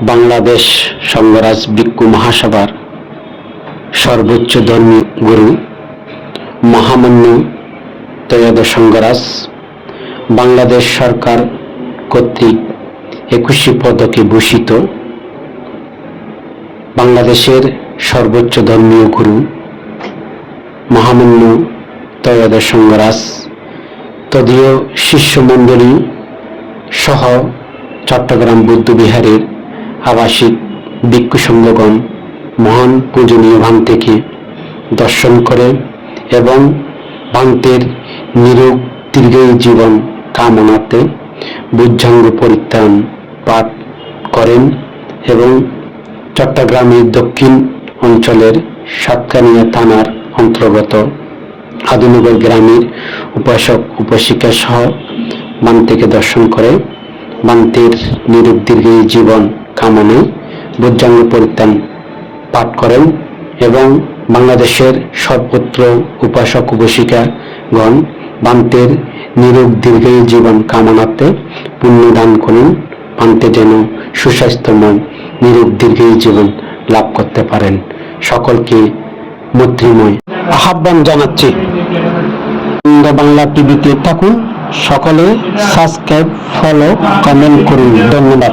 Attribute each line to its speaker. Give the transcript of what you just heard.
Speaker 1: বাংলাদেশ সংঘরাজ ভিক্ষু মহাসভার সর্বোচ্চ ধর্মীয় গুরু মহামান্য তৈয়দ সংঘরাজ বাংলাদেশ সরকার কর্তৃক একুশে পদকে ভূষিত বাংলাদেশের সর্বোচ্চ ধর্মীয় গুরু মহামান্য তৈয়দ সংঘরাজ তদীয় শিষ্যমণ্ডলী সহ চট্টগ্রাম বুদ্ধবিহারের আবাসিক ভিক্ষু মহান পূজনীয় ভান থেকে দর্শন করে এবং ভান্তের নিরোগ দীর্ঘায়ু জীবন কামনাতে বুজ্জাঙ্গ পরিত্রাণ পাঠ করেন এবং চট্টগ্রামের দক্ষিণ অঞ্চলের সাতকানিয়া থানার অন্তর্গত আদিনগর গ্রামের উপাসক, উপাসিকা সহ বান থেকে দর্শন করে বান্তের নিরূপ দীর্ঘায়ু জীবন কামনায় বুজ্জাঙ্গ পরিত্রাণ পাঠ করেন এবং বাংলাদেশের সর্বত্র উপাসক উপাসিকাগণ বান্তের নিরোগ দীর্ঘায়ু জীবন কামনাতে পুণ্য দান করুন। বান্তে যেন সুস্বাস্থ্যময়, নিরোগ দীর্ঘায়ু জীবন লাভ করতে পারেন। সকলকে মৈত্রীময় আহ্বান জানাচ্ছি। বাংলা টিভিতে থাকুন, সকলে সাবস্ক্রাইব ফলো কমেন্ট করুন। ধন্যবাদ।